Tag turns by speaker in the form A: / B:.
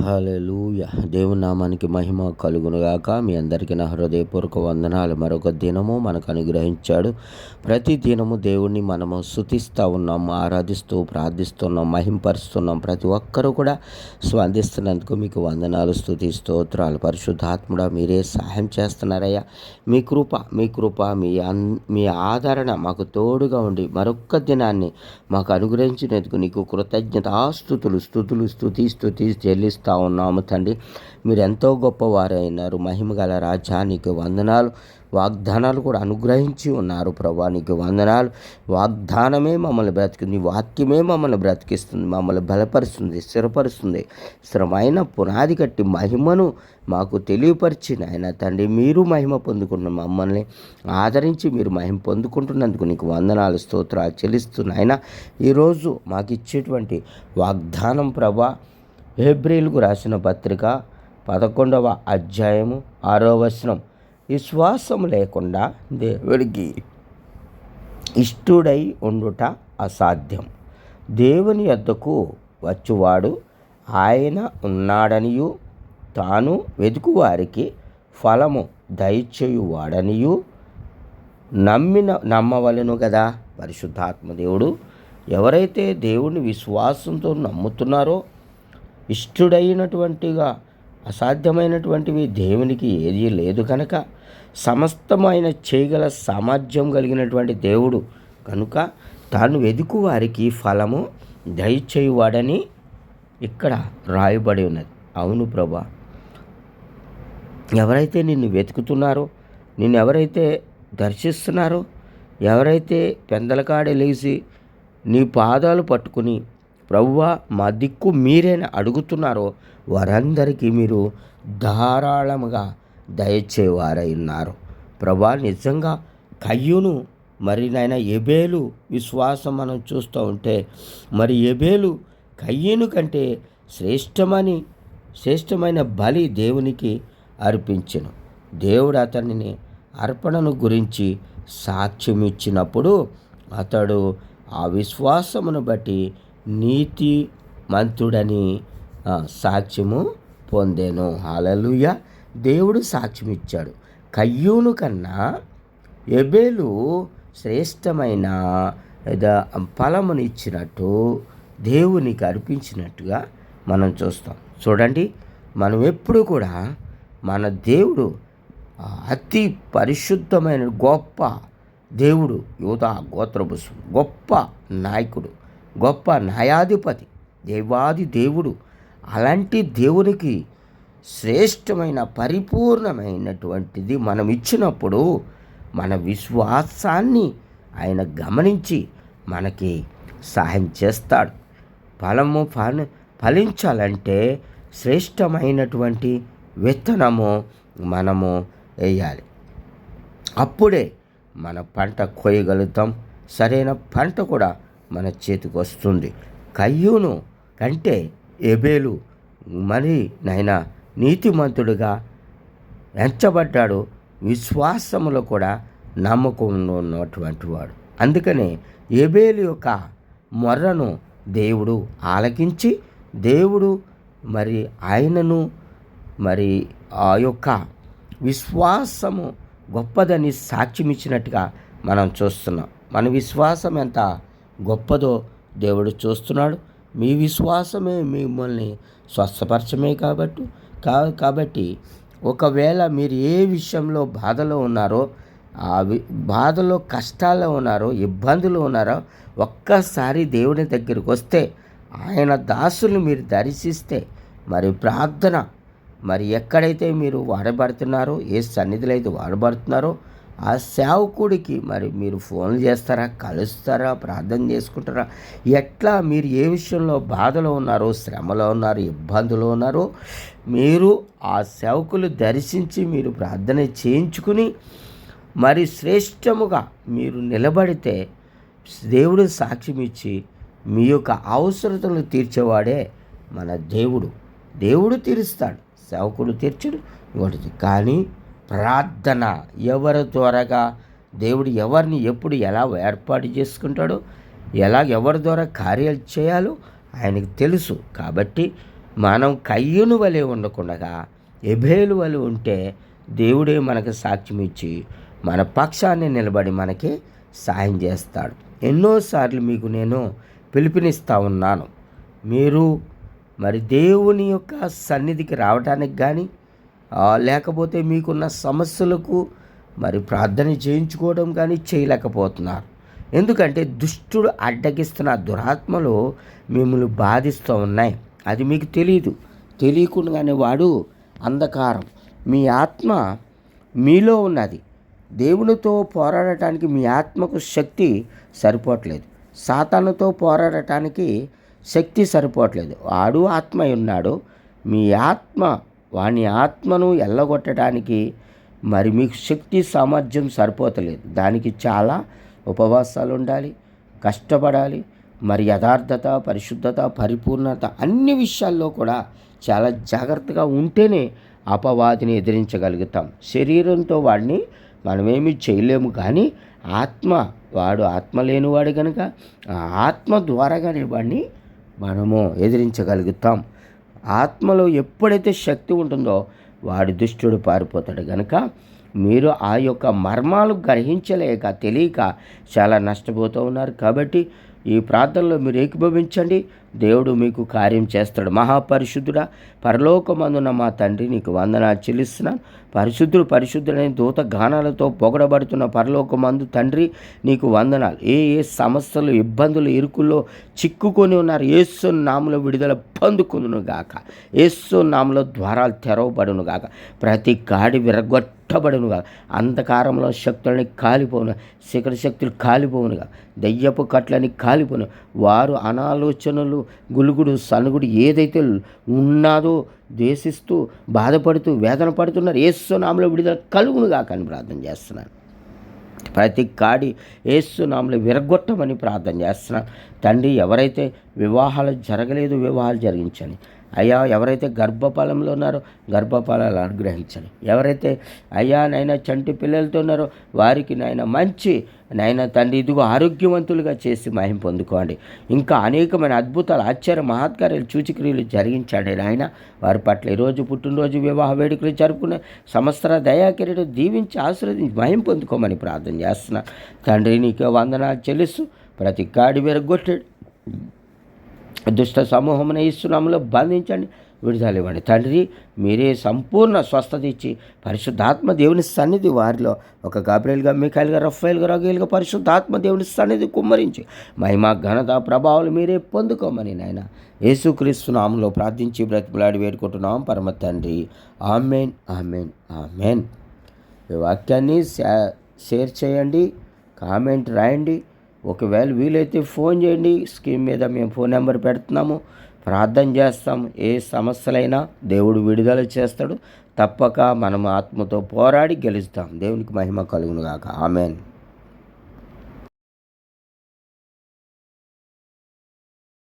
A: హల్లెలూయా. దేవుని నామానికి మహిమ కలుగునుగాక మీ అందరికీ నా హృదయపూర్వక వందనాలు. మరొక దినము మనకు అనుగ్రహించాడు. ప్రతి దినము దేవుణ్ణి మనము స్థుతిస్తూ ఉన్నాం ఆరాధిస్తూ ప్రార్థిస్తున్నాం మహింపరుస్తున్నాం. ప్రతి ఒక్కరూ కూడా స్పందిస్తున్నందుకు మీకు వందనాలు స్థుతి స్తోత్రాలు. పరిశుద్ధాత్ముడా మీరే సహాయం చేస్తున్నారయ్యా. మీ కృప మీ కృప మీ అన్ మీ ఆదరణ మాకు తోడుగా ఉండి మరొక్క దినాన్ని మాకు అనుగ్రహించినందుకు నీకు కృతజ్ఞతాస్థుతులు స్థుతులు స్థుతి స్థుతి చెల్లిస్తాం. ఉన్నాము తండ్రి. మీరు ఎంతో గొప్పవారైనారు మహిమ గల రాజా నీకు వందనాలు. వాగ్దానాలు కూడా అనుగ్రహించి ఉన్నారు ప్రభా. నీకు వందనాలు. వాగ్దానమే మమ్మల్ని బ్రతికింది. వాక్యమే మమ్మల్ని బ్రతికిస్తుంది. మమ్మల్ని బలపరుస్తుంది స్థిరపరుస్తుంది. స్థిరమైన పునాది కట్టి మహిమను మాకు తెలియపరిచిన ఆయన తండ్రి మీరు మహిమ పొందుకున్న మమ్మల్ని ఆదరించి మీరు మహిమ పొందుకుంటున్నందుకు నీకు వందనాలు స్తోత్రాలు చెల్లిస్తున్నాయన ఈరోజు మాకు ఇచ్చేటువంటి వాగ్దానం ప్రభా హెబ్రిల్కు రాసిన పత్రిక పదకొండవ అధ్యాయము ఆరో వచనం. విశ్వాసం లేకుండా దేవుడికి ఇష్టుడై ఉండుట అసాధ్యం. దేవుని యొద్దకు వచ్చువాడు ఆయన ఉన్నాడనియు తాను వెతుకువారికి ఫలము దయచేయువాడనియు నమ్మిన నమ్మవలను కదా పరిశుద్ధాత్మ దేవుడు. ఎవరైతే దేవుని విశ్వాసంతో నమ్ముతున్నారో ఇష్టుడైనటువంటిగా అసాధ్యమైనటువంటివి దేవునికి ఏదీ లేదు కనుక సమస్తమైన చేయగల సామర్థ్యం కలిగినటువంటి దేవుడు కనుక తాను వెతుకు వారికి ఫలము దయచేయువాడని ఇక్కడ రాయబడి ఉన్నది. అవును ప్రభా. ఎవరైతే నిన్ను వెతుకుతున్నారో నిన్ను ఎవరైతే దర్శిస్తున్నారో ఎవరైతే పెందలకాడ లేచి నీ పాదాలు పట్టుకుని ప్రవ్వా మా దిక్కు మీరేనా అడుగుతున్నారో వారందరికీ మీరు ధారాళముగా దయచేవారై ఉన్నారు. ప్రభా నిజంగా కయ్యును మరి నాయన ఎబేలు విశ్వాసం మనం చూస్తూ ఉంటే మరి ఎబేలు కయ్యను కంటే శ్రేష్టమని శ్రేష్టమైన బలి దేవునికి అర్పించను. దేవుడు అతనిని అర్పణను గురించి సాక్ష్యం ఇచ్చినప్పుడు అతడు ఆ విశ్వాసమును బట్టి నీతి మంతుడని సాక్ష్యము పొందాను. హాలలుయ దేవుడు సాక్ష్యం ఇచ్చాడు కయ్యూను కన్నా ఎబేలు శ్రేష్టమైన ఫలమును ఇచ్చినట్టు దేవునికి అర్పించినట్టుగా మనం చూస్తాం. చూడండి మనం ఎప్పుడు కూడా మన దేవుడు అతి పరిశుద్ధమైన గొప్ప దేవుడు యువత గోత్రభుసు గొప్ప నాయకుడు. గొప్ప న్యాయాధిపతి దేవాది దేవుడు. అలాంటి దేవునికి శ్రేష్టమైన పరిపూర్ణమైనటువంటిది మనం ఇచ్చినప్పుడు మన విశ్వాసాన్ని ఆయన గమనించి మనకి సహాయం చేస్తాడు. ఫలము ఫల ఫలించాలంటే శ్రేష్టమైనటువంటి విత్తనము మనము వేయాలి. అప్పుడే మన పంట కోయగలుగుతాం. సరైన పంట కూడా మన చేతికి వస్తుంది. కయ్యూను కంటే ఎబేలు మరి నాయన నీతిమంతుడుగా ఎంచబడ్డాడు. విశ్వాసములో కూడా నమ్మకం ఉన్నటువంటి వాడు. అందుకనే ఎబేలు యొక్క మొర్రను దేవుడు ఆలకించి దేవుడు మరి ఆయనను మరి ఆ యొక్క విశ్వాసము గొప్పదని సాక్ష్యం ఇచ్చినట్టుగా మనం చూస్తున్నాం. మన విశ్వాసం ఎంత గొప్పదో దేవుడు చూస్తున్నాడు. మీ విశ్వాసమే మిమ్మల్ని స్వస్థపరచమే కాబట్టి కా కాబట్టి ఒకవేళ మీరు ఏ విషయంలో బాధలో ఉన్నారో ఆ బాధలో కష్టాల్లో ఉన్నారో ఇబ్బందులు ఉన్నారో ఒక్కసారి దేవుని దగ్గరికి వస్తే ఆయన దాసులు మీరు దర్శిస్తే మరి ప్రార్థన మరి ఎక్కడైతే మీరు వాడబడుతున్నారో ఏ సన్నిధిలో అయితే వాడబడుతున్నారో ఆ సేవకుడికి మరి మీరు ఫోన్లు చేస్తారా కలుస్తారా ప్రార్థన చేసుకుంటారా? ఎట్లా మీరు ఏ విషయంలో బాధలో ఉన్నారో శ్రమలో ఉన్నారు ఇబ్బందులు ఉన్నారో మీరు ఆ సేవకులు దర్శించి మీరు ప్రార్థన చేయించుకుని మరి శ్రేష్టముగా మీరు నిలబడితే దేవుడు సాక్ష్యం ఇచ్చి మీ యొక్క అవసరతలు తీర్చేవాడే మన దేవుడు. దేవుడు తీరుస్తాడు సేవకుడు తీర్చడు ఇంకోటి కానీ ప్రార్థన ఎవరి ద్వారాగా దేవుడు ఎవరిని ఎప్పుడు ఎలా ఏర్పాటు చేసుకుంటాడో ఎలా ఎవరి ద్వారా కార్యాలు చేయాలో ఆయనకు తెలుసు. కాబట్టి మనం కయ్యను వలె ఉండకుండా ఎభేలు వలె ఉంటే దేవుడే మనకు సాక్ష్యం ఇచ్చి మన పక్షాన్ని నిలబడి మనకి సాయం చేస్తాడు. ఎన్నోసార్లు మీకు నేను పిలుపునిస్తూ ఉన్నాను. మీరు మరి దేవుని యొక్క సన్నిధికి రావడానికి కానీ లేకపోతే మీకున్న సమస్యలకు మరి ప్రార్థన చేయించుకోవడం కానీ చేయలేకపోతున్నారు. ఎందుకంటే దుష్టుడు అడ్డగిస్తున్న దురాత్మలు మిమ్మల్ని బాధిస్తూ ఉన్నాయి. అది మీకు తెలియదు తెలియకుండానే వాడు అంధకారం. మీ ఆత్మ మీలో ఉన్నది. దేవునితో పోరాడటానికి మీ ఆత్మకు శక్తి సరిపోవట్లేదు. సాతానుతో పోరాడటానికి శక్తి సరిపోవట్లేదు. వాడు ఆత్మ ఉన్నాడు. మీ ఆత్మ వాని ఆత్మను ఎల్లగొట్టడానికి మరి మీకు శక్తి సామర్థ్యం సరిపోతలేదు. దానికి చాలా ఉపవాసాలు ఉండాలి కష్టపడాలి మరి యథార్థత పరిశుద్ధత పరిపూర్ణత అన్ని విషయాల్లో కూడా చాలా జాగ్రత్తగా ఉంటేనే అపవాదిని ఎదిరించగలుగుతాం. శరీరంతో వాడిని మనమేమి చేయలేము కానీ ఆత్మ వాడు ఆత్మ లేనివాడు కనుక ఆ ఆత్మ ద్వారాగానే వాడిని మనము ఎదిరించగలుగుతాం. ఆత్మలో ఎప్పుడైతే శక్తి ఉంటుందో వాడి దుష్టుడు పారిపోతాడు కనుక మీరు ఆ యొక్క మర్మాలు గ్రహించలేక తెలియక చాలా నష్టపోతూ ఉన్నారు. కాబట్టి ఈ ప్రార్థనలో మీరు ఏకీభవించండి. దేవుడు మీకు కార్యం చేస్తాడు. మహాపరిశుద్ధుడా పరలోకమందున మా తండ్రి నీకు వందన చెల్లిస్తున్నాను. పరిశుద్ధుడు పరిశుద్ధుడైన దూత గానాలతో పొగడబడుతున్న పరలోకమందు తండ్రి నీకు వందనాలు. ఏ ఏ సమస్యలు ఇబ్బందులు ఇరుకుల్లో చిక్కుకొని ఉన్నారు. ఏసు నామలో విడుదల పొందుకును గాక. ఏసు నామలో ద్వారాలు తెరవబడును గాక. ప్రతి గాడి విరగొట్టబడును పట్టబడునుగా అంధకారంలో శక్తులని కాలిపోను శిఖర శక్తులు కాలిపోనుగా దయ్యపు కట్లని కాలిపోను. వారు అనాలోచనలు గులుగుడు సనుగుడు ఏదైతే ఉన్నాదో ద్వేషిస్తూ బాధపడుతూ వేదన పడుతున్నారు ఏసునామలో విడుదల కలుగునుగా కానీ ప్రార్థన చేస్తున్నాను. ప్రతి కాడి ఏసునామలు విరగొట్టమని ప్రార్థన చేస్తున్నాను. తండ్రి ఎవరైతే వివాహాలు జరగలేదు వివాహాలు జరిగించండి అయ్యా ఎవరైతే గర్భఫలంలో ఉన్నారో గర్భఫలాలు అనుగ్రహించండి. ఎవరైతే అయ్యా నైనా చంటి పిల్లలతో ఉన్నారో వారికి నాయన మంచి నాయన తండ్రి ఇదిగో ఆరోగ్యవంతులుగా చేసి మహిం పొందుకోండి. ఇంకా అనేకమైన అద్భుతాలు ఆశ్చర్య మహత్కార్యాలు సూచిక్రియలు జరిగించండి నాయన. వారి పట్ల ఈరోజు పుట్టినరోజు వివాహ వేడుకలు జరుపుకునే సంవత్సర దయాకిరీడు దీవించి ఆశీర్వదించి మహిం పొందుకోమని ప్రార్థన చేస్తున్నా. తండ్రి నీకు వందనాలు చెల్లిస్తూ ప్రతి కాడి విరగొట్టాడు. దుష్ట సమూహమున ఇస్తున్నాములో బంధించండి విడుదల ఇవ్వండి. తండ్రి మీరే సంపూర్ణ స్వస్థత ఇచ్చి పరిశుద్ధాత్మ దేవుని సన్నిధి వారిలో ఒక గాబ్రేల్గా మిఖాయిల్గా రఫైల్గా రగేల్గా పరిశుద్ధాత్మ దేవుని సన్నిధి కుమ్మరించి మహిమ ఘనత ప్రభావాలు మీరే పొందుకోమని నాయన. యేసుక్రీస్తు నామంలో ప్రార్థించి బ్రతిమలాడి వేడుకుంటున్నాం. పరమ తండ్రి ఆమెన్ ఆమెన్ ఆమెన్. ఈ వాక్యాన్ని షేర్ చేయండి కామెంట్ రాయండి. ఒకవేళ వీలైతే ఫోన్ చేయండి. స్కీమ్ మీద మేము ఫోన్ నెంబర్ పెడుతున్నాము. ప్రార్థన చేస్తాం ఏ సమస్యలైనా దేవుడు విడుదల చేస్తాడు. తప్పక మనం ఆత్మతో పోరాడి గెలుస్తాం. దేవునికి మహిమ కలుగును కాక ఆమెన్.